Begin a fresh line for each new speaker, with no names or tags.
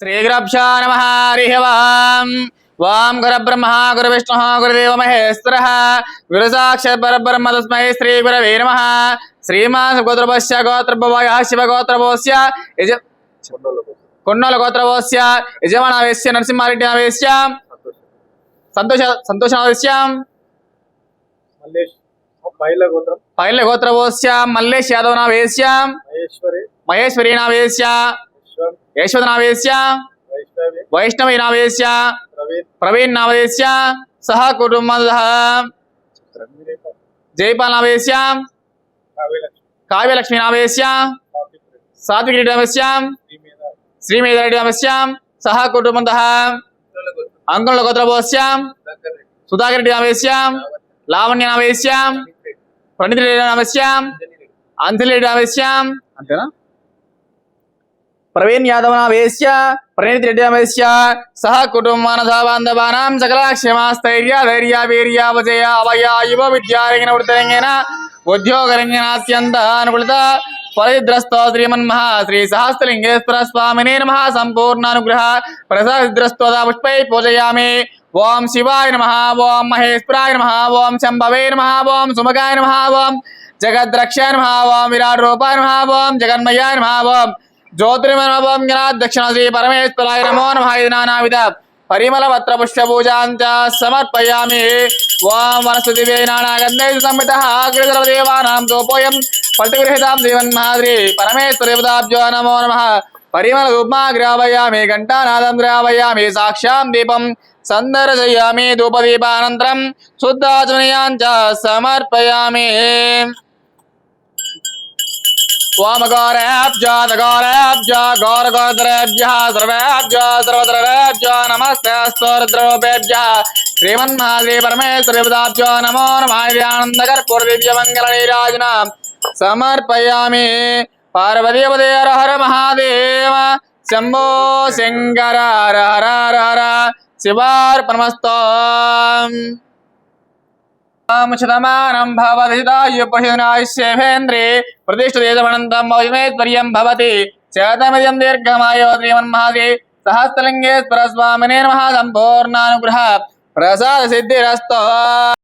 శ్రీగురభ్యో నమ హరి వాం వాం గురబ్రహ్మ గురువిష్ణు గురుదేవ మహేశ్వర గురుసాక్షాత్ పరబ్రహ్మ తస్మై శ్రీ గురవే నమ శ్రీమాన్ గోత్రపశ్య గోత్రభవాయ శివగోత్రభోస్య యజ కొండోల గోత్రభోస్య యజమానావేశ్య నరసింహారెడ్డి ఆవేశ్య సంతోష సంతోషావేశ్యం పైల గోత్రభోస్య మల్లేష్ యాదవ్ నావేశ్య మహేశ్వరి నావేశ్య యశ్వతనామేశ్య వైష్ణవి నావేశ్య ప్రవీణ్ నావేశ్య సహ కుటుంబ జైపాల్ నావేశ్య కావ్యలక్ష్మి నావేశ్య సాత్విక్ రెడ్డి నామేశ్య శ్రీమేధ రెడ్డి నామేశ్య సహ కుటుంబంత అంకుల గోత్రభోశ్య సుధాకర్ రెడ్డి నామేశ్య లావణ్య నామేశ్య ప్రణిత్ రెడ్డి నామేశ్య అంజలి రెడ్డి నామేశ్య అంతేనా ప్రవీణ్ యాదవనావేశ్య ప్రణీతి రెడ్డినవేశ్య సహ కుటుంబానధ బాంధవానాం సకల క్షమాస్థైర్య ధైర్య వీర్య విజయ అవయ యువ విద్యారంగిన వృత్తరంగేణ ఉద్యోగరంగిణాత్యంత అనుకూలిత పరిద్రస్తో శ్రీమన్మహా శ్రీ సహస్రలింగేశ్వర స్వామినే నమ సంపూర్ణానుగ్రహ ప్రసాదిద్రస్తోదా పుష్పై పూజయామి ఓం శివాయ నమ ఓం మహేశ్వరాయ నమ ఓం శంభవే నమ ఓం సుమగాయ నమ ఓం జగద్రక్ష నమ ఓం విరాట్ రూపాయ నమ ఓం జగన్మయాయ నమ ఓం ज्योतिर्मनोपम्यनादक्षिणश्री परमेश्वराय नमो नमः नानाविध समर्पयामि संहितः अग्रजलदेवानां दोपोऽयं परमेश्वरदेवताभ्यो नमो नमः परिमलधूपमा ग्रापयामि घण्टानादं द्रापयामि साक्षां दीपं सन्दर्शयामि धूपदीपानन्तरं शुद्धाचनयाञ्च समर्पयामि स्वामगौरैब्ज दगौरैब्ज गौरगौरद्रैब्ज सर्वैब्ज सर्वद्रवैब्ज नमस्ते स्तोरद्रवोपेब्ज नमो समर्पयामि हर हर महादेव शम्भो शङ्कर हर हर हर शिवार्पणमस्तु తాం శతమానం భవతిదాయుపశునాయుష్యేభేంద్రే ప్రతిష్ఠితమనంతం మౌజమేశ్వర్యం భవతి శతమిదం దీర్ఘమాయో శ్రీమన్మహాది సహస్రలింగేశ్వర స్వామినే మహా సంపూర్ణానుగ్రహ ప్రసాద సిద్ధిరస్తో